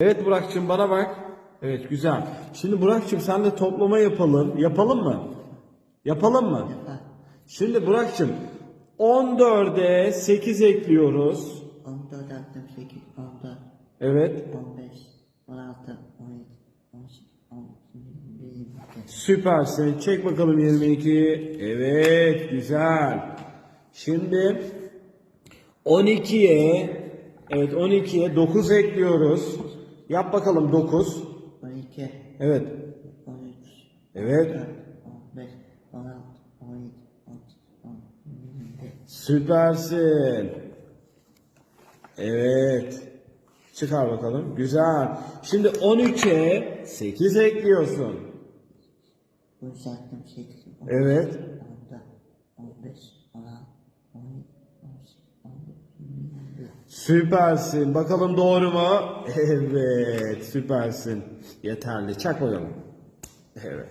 Evet Burak'cığım bana bak. Evet güzel. Şimdi Burak'cığım sen de toplama yapalım. Yapalım mı? Yapalım mı? Şimdi Burak'cığım 14'e 8 ekliyoruz. 14 attım 8, 14, Evet. 15, 16, 17, 18, 19, 20, 22. Süpersin. Çek bakalım 22. Evet güzel. Şimdi 12'ye evet 12'ye 9 ekliyoruz. Yap bakalım 9. 12, Evet. 13, Evet. 15, 16, 17, 18, 19, 20. Süpersin. Evet. Çıkar bakalım. Güzel. Şimdi 13'e 8 ekliyorsun. 13 attım 8, 10, Evet. 14, 15, 16, 17, 18, 19, 20. Süpersin. Bakalım doğru mu? Evet. Süpersin. Yeterli. Çak bakalım. Evet.